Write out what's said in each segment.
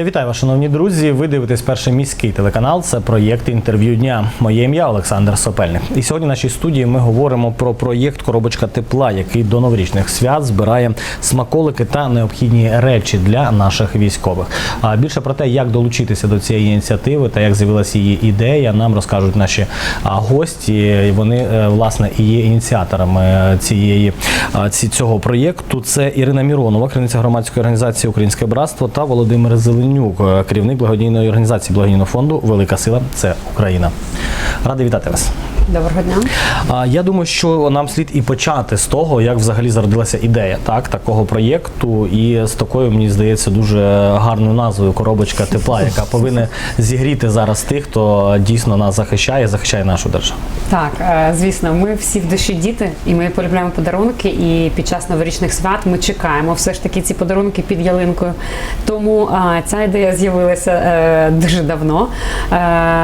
Я вітаю вас, шановні друзі. Ви дивитесь перший міський телеканал. Це проєкт інтерв'ю дня. Моє ім'я Олександр Сопельник. І сьогодні в нашій студії ми говоримо про проєкт Коробочка тепла, який до новорічних свят збирає смаколики та необхідні речі для наших військових. А більше про те, як долучитися до цієї ініціативи та як з'явилася її ідея, нам розкажуть наші гості. Вони е, власне і є ініціаторами цієї цього проєкту. Це Ірина Міронова, керівниця громадської організації Українське братство та Володимир Зеленюк, е, керівник благодійної організації благодійного фонду Велика сила це Україна. Радий вітати вас. Доброго дня. Я думаю, що нам слід і почати з того, як взагалі зародилася ідея так, такого проєкту, і з такою, мені здається, дуже гарною назвою коробочка тепла, яка повинна зігріти зараз тих, хто дійсно нас захищає, захищає нашу державу. Так, е, звісно, ми всі в душі діти, і ми полюбляємо подарунки. І під час новорічних свят ми чекаємо все ж таки ці подарунки під ялинкою. Тому е, ця ідея з'явилася е, дуже давно.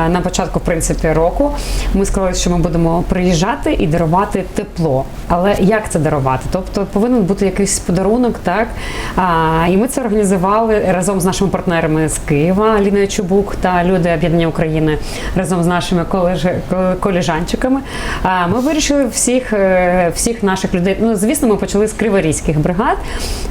На початку, в принципі, року ми сказали, що ми будемо приїжджати і дарувати тепло. Але як це дарувати? Тобто повинен бути якийсь подарунок, так? А, і ми це організували разом з нашими партнерами з Києва, Ліною Чубук та Люди Об'єднання України разом з нашими колеж... колежанчиками. А, ми вирішили всіх, е, всіх наших людей. Ну, звісно, ми почали з криворізьких бригад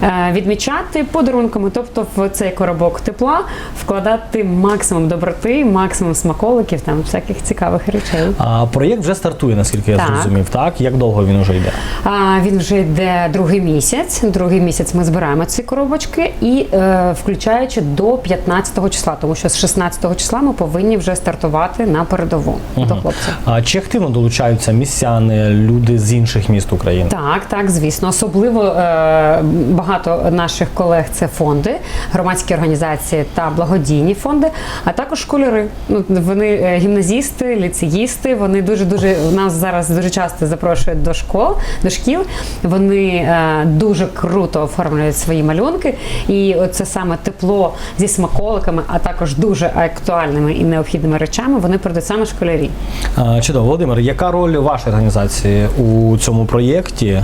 е, відмічати подарунками, тобто в цей коробок тепла вкладати максимум доброти, максимум смаколиків, там всяких цікавих речей. А проєкт вже стартує, наскільки я Так. зрозумів. Так як довго він уже йде? А, він вже йде другий місяць. Другий місяць ми збираємо ці коробочки і е, включаючи до 15-го числа, тому що з 16-го числа ми повинні вже стартувати на передову до хлопців. А чи активно долучаються містяни, люди з інших міст України? Так, так, звісно. Особливо е, багато наших колег це фонди, громадські організації та благодійні фонди, а також школяри. Ну вони е, гімназісти, ліцеїсти. Вони дуже дуже нас зараз дуже часто запрошують до школ, до шкіл. Вони е, дуже круто оформлюють свої малюнки, і це саме тепло зі смаколиками, а також дуже актуальними і необхідними речами. Вони продають саме школярі. А, Чудово, Володимир, яка роль вашої організації у цьому проєкті?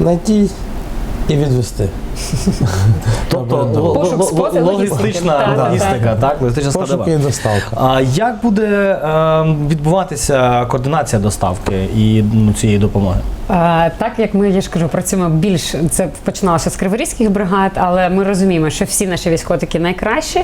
Найти і відвести. Тобто логістична логістика, так, логістична і доставка. А як буде е, відбуватися координація доставки і ну, цієї допомоги? Е, Так як ми, я ж кажу, працюємо більш це починалося з криворізьких бригад, але ми розуміємо, що всі наші військовики найкращі,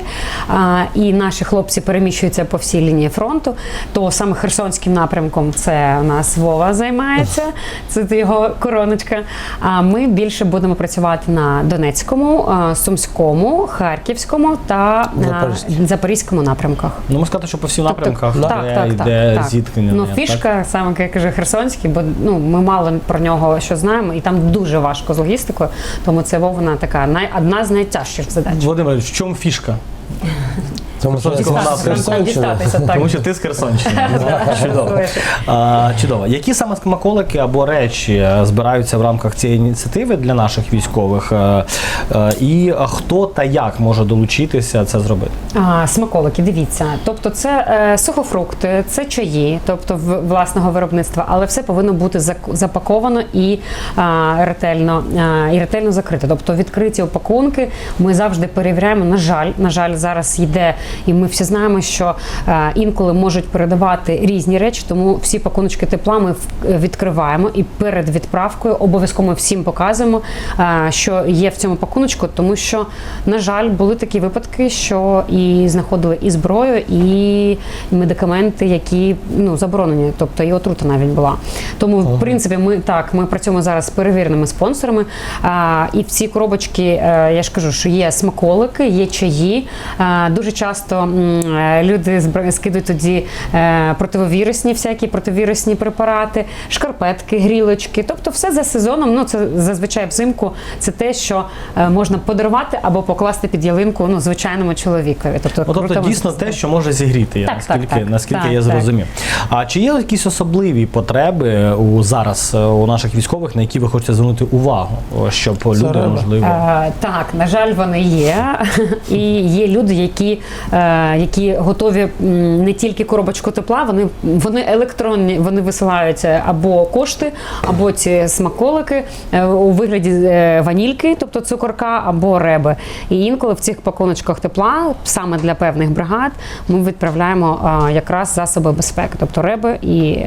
і наші хлопці переміщуються по всій лінії фронту. То саме Херсонським напрямком це у нас Вова займається, це його короночка. А ми більше будемо працювати на Донецькому, Сумському, Харківському та а, Запорізькому. Запорізькому напрямках. Ну, можна сказати, що по всіх Тобто, напрямках так, так, йде так, так. зіткнення. Ну, так? фішка, саме як каже Херсонський, бо ну ми мало про нього що знаємо, і там дуже важко з логістикою. Тому це Вовна така най, одна з найтяжчих задач. Володимир, в чому фішка? Тому що Херсонського напрямку. Дістатися так. Тому що ти з Херсонщини. Чудово. А, чудово. Які саме смаколики або речі е, збираються в рамках цієї ініціативи для наших військових? Е, е, І хто та як може долучитися це зробити? А, смаколики, дивіться. Тобто, це е, сухофрукти, це чаї, тобто в, власного виробництва, але все повинно бути зак- запаковано і а, ретельно а, і ретельно закрито. Тобто відкриті упакунки ми завжди перевіряємо. На жаль, на жаль, зараз йде, і ми всі знаємо, що е, інколи можуть передавати різні речі, тому всі пакуночки тепла ми в- відкриваємо і перед відправкою обов'язково всім показуємо, е, що є в цьому пакуночку, тому що, на жаль, були такі випадки, що і знаходили і зброю, і медикаменти, які ну заборонені, тобто і отрута навіть була. Тому, в принципі, ми так ми працюємо зараз з перевіреними спонсорами. А, і в ці коробочки е, я ж кажу, що є смаколики, є чаї. А, дуже часто м, е, люди скидують тоді е, противовірусні всякі противірусні препарати, шкарпетки, грілочки. Тобто, все за сезоном. Ну це зазвичай взимку. Це те, що е, можна подарувати або покласти під ялинку ну звичайному чоловікові. Тобто, Ну, тобто дійсно те, що може зігріти, я Так, наскільки, так, так. наскільки Так, я так. зрозумів. А чи є якісь особливі потреби у зараз у наших військових, на які ви хочете звернути увагу, щоб люди можливо. Е, так, на жаль, вони є. І є люди, які які готові не тільки коробочку тепла, вони, вони електронні, вони висилаються або кошти, або ці смаколики е, у вигляді е, ванільки, тобто цукорка, або реби. І інколи в цих пакуночках тепла, саме для певних бригад, ми відправляємо е, якраз засоби безпеки, тобто реби і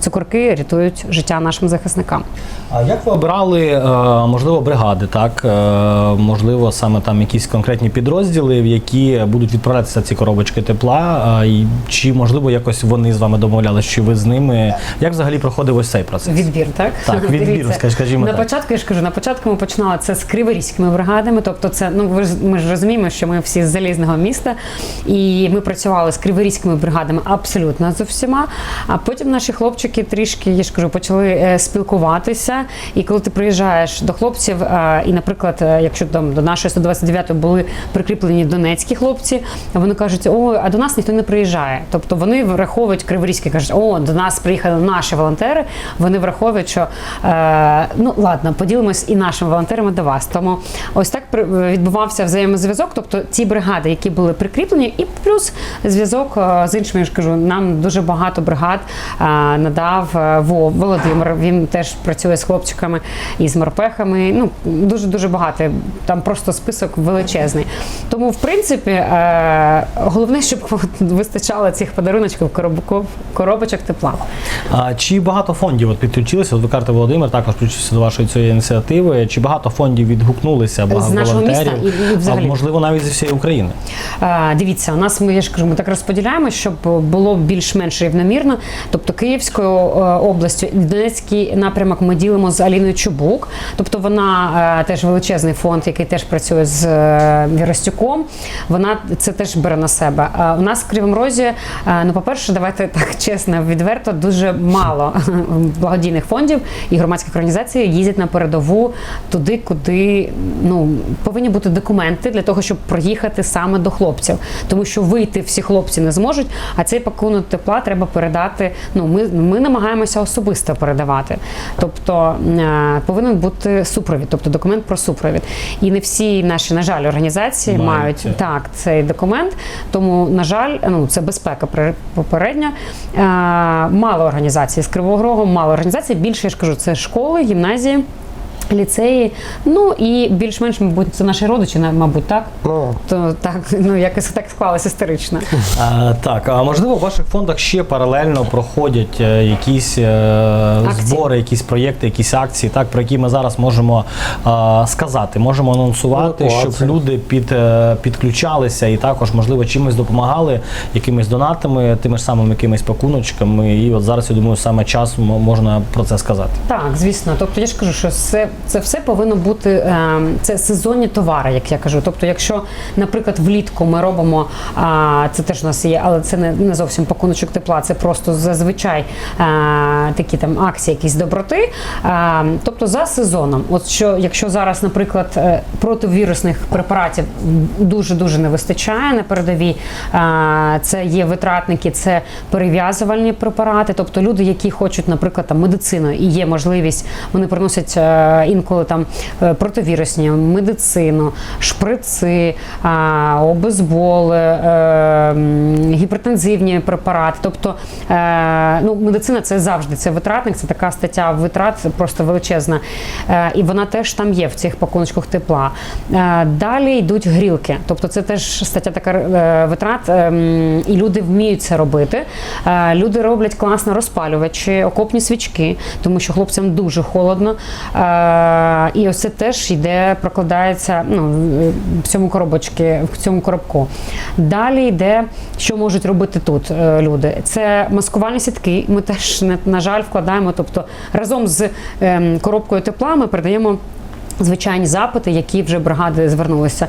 цукорки рятують життя нашим захисникам. А як ви обирали, е, можливо, бригади, так? Е, Можливо, саме там якісь конкретні підрозділи, в які будуть відправлятися ці коробочки тепла? І Чи, можливо, якось вони з вами домовлялися, чи ви з ними? Як взагалі проходив ось цей процес? Відбір, так? Так, відбір, скажімо на так. початку, я ж кажу, на початку ми починали це з криворізькими бригадами. Тобто, це ну ви ж ми ж розуміємо, що ми всі з залізного міста, і ми працювали з криворізькими бригадами абсолютно з усіма. А потім наші хлопчики трішки, я ж кажу, почали е, спілкуватися. І коли ти приїжджаєш до хлопців, і, наприклад, е, якщо там до нашої 129 були прикріплені донецькі хлопці, вони кажуть, о, а до нас ніхто не приїжджає. Тобто вони враховують криворізькі, кажуть, о, до нас приїхали наші волонтери. Вони враховують, що е, ну ладно, поділимось і нашими волонтерами до вас. Тому ось так відбувався взаємозв'язок. Тобто ті бригади, які були прикріплені, і плюс зв'язок е, з іншими. Я ж кажу, нам дуже багато бригад е, надав е, Во- Володимир. Він теж працює з хлопчиками і з морпехами. Ну дуже дуже багато. Там просто список величезний. Тому, в принципі, е, головне, щоб вистачало цих подаруночків коробочок тепла. А чи багато фондів от підключилися? От ви кажете, Володимир також включився до вашої цієї ініціативи. Чи багато фондів відгукнулися? Багато З нашого волонтерів? міста і- і взагалі? а можливо навіть зі всієї України? Е, Дивіться, у нас ми я ж кажу, ми так розподіляємо, щоб було більш-менш рівномірно. Тобто Київською е, областю і Донецький напрямок ми ділимо з Аліною Чубук. Тобто вона е, теж величезний фонд, який теж працює з е, Віростюком. Вона це теж бере на себе. У нас в Кривому Розі, е, ну по-перше, давайте так чесно, відверто, дуже мало благодійних фондів і громадських організацій їздять на передову туди, куди ну повинні бути документи для того, щоб проїхати саме до хлопців, тому що вийти всі хлопці не зможуть. А цей пакунок тепла треба передати. Ну ми, ми намагаємося особисто передавати. Тобто е, повинен бути супровід, тобто документ про супровід. І не всі наші, на жаль, організації Мають мають, так цей документ. Тому, на жаль, ну це безпека попередня. Е, мало організацій з Кривого Рогу, мало організацій. Більше я ж кажу, це школи, гімназії. Ліцеї, ну і більш-менш, мабуть, це наші родичі, на- мабуть, так? Ну, То так, ну якось так склалося історично. А, так, а можливо, в ваших фондах ще паралельно проходять е, якісь е, збори, якісь проєкти, якісь акції, так, про які ми зараз можемо е, сказати, можемо анонсувати, Евакуація. щоб люди під, е, підключалися і також, можливо, чимось допомагали, якимись донатами, тими ж самими якимись пакуночками. І от зараз, я думаю, саме час можна про це сказати. Так, звісно. Тобто я ж кажу, що це, це все повинно бути е, це сезонні товари, як я кажу. Тобто, якщо, наприклад, влітку ми робимо, це теж у нас є, але це не, зовсім пакуночок тепла, це просто зазвичай е, такі там акції, якісь доброти. Е, тобто за сезоном, от що, якщо зараз, наприклад, е, противірусних препаратів дуже дуже не вистачає на передовій, це є витратники, це перев'язувальні препарати, тобто люди, які хочуть, наприклад, там медицину і є можливість, вони приносять інколи там е, противірусні, медицину, шприци, обезболи, е, гіпертензивні препарати. Тобто, е, ну, медицина це завжди це витратник, це така стаття витрат просто величезна. І вона теж там є в цих пакуночках тепла. Далі йдуть грілки, тобто це теж стаття така витрат, і люди вміють це робити. Люди роблять класно розпалювачі, окопні свічки, тому що хлопцям дуже холодно. І ось це теж йде, прокладається ну, в цьому коробочці, в цьому коробку. Далі йде, що можуть робити тут е, люди. Це маскувальні сітки. Ми теж на жаль вкладаємо. Тобто разом з ем, коробкою тепла ми передаємо. Звичайні запити, які вже бригади звернулися.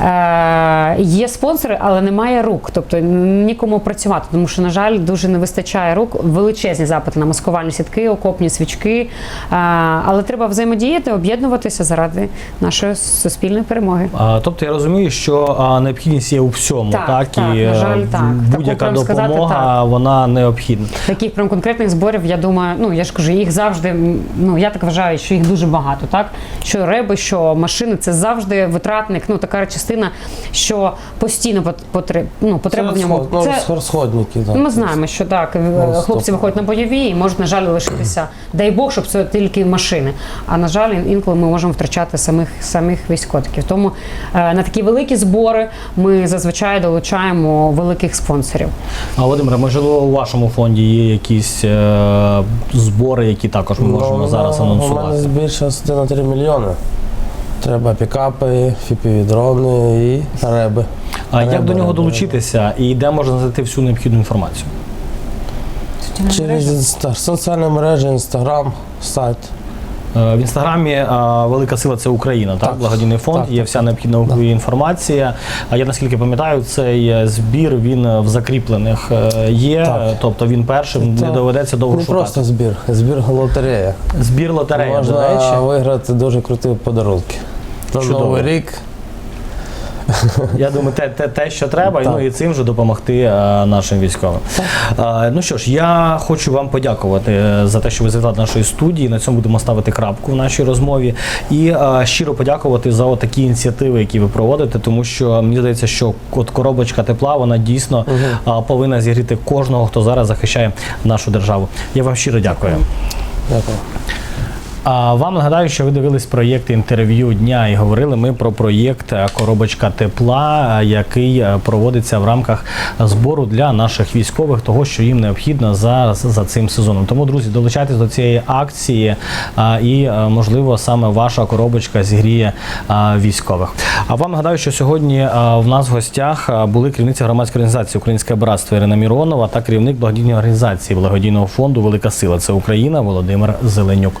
Е, є спонсори, але немає рук, тобто нікому працювати, тому що, на жаль, дуже не вистачає рук. Величезні запити на маскувальні сітки, окопні свічки. Е, але треба взаємодіяти, об'єднуватися заради нашої суспільної перемоги. А, тобто я розумію, що а, необхідність є у всьому, так, Так, так, і на жаль, е, так. будь-яка прям сказати, допомога вона необхідна. Таких прям конкретних зборів, я думаю, ну я ж кажу, їх завжди. Ну я так вважаю, що їх дуже багато, так що що реби, що машини це завжди витратник. Ну така частина, що постійно потреб, ну, потреба в ньому. Ну, Це розходники. так. ми знаємо, що так е, Ну, хлопці виходять на бойові і можуть, на жаль, лишитися. Дай Бог, щоб це тільки машини. А на жаль, інколи ми можемо втрачати самих самих військовиків. Тому е, на такі великі збори ми зазвичай долучаємо великих спонсорів. А Володимире, можливо, у вашому фонді є якісь е, збори, які також ми можемо Ну, зараз У мене анонсувати? збільшилося на 3 мільйони. Треба пікапи, фіпіві-дрони і реби. А як до нього реби, долучитися і де можна знайти всю необхідну інформацію? Через інста- соціальні мережі, інстаграм, сайт. Е, В інстаграмі е, Велика сила це Україна, так? Так. Благодійний фонд, Так, є вся необхідна інформація. А я наскільки пам'ятаю, цей е, збір він в закріплених є, Так. тобто він першим не доведеться довго Не шукати. просто збір, збір лотерея. Збір лотереї, до речі. Виграти дуже круті подарунки. Чудово. Новий рік. Я думаю, те, те, те що треба, ну і цим же допомогти е, нашим військовим. Е, ну що ж, я хочу вам подякувати е, за те, що ви завітали до нашої студії. На цьому будемо ставити крапку в нашій розмові. І е, щиро подякувати за такі ініціативи, які ви проводите, тому що мені здається, що от коробочка тепла вона дійсно е, повинна зігріти кожного, хто зараз захищає нашу державу. Я вам щиро дякую. Дякую. А вам нагадаю, що ви дивились проєкт інтерв'ю дня і говорили ми про проєкт е, Коробочка тепла, е, який е, проводиться в рамках збору для наших військових, того, що їм необхідно зараз за цим сезоном. Тому, друзі, долучайтесь до цієї акції, і можливо саме ваша коробочка зігріє військових. А вам нагадаю, що сьогодні в нас в гостях були керівниця громадської організації Українське братство Ірина Міронова та керівник благодійної організації благодійного фонду Велика сила це Україна Володимир Зеленюк.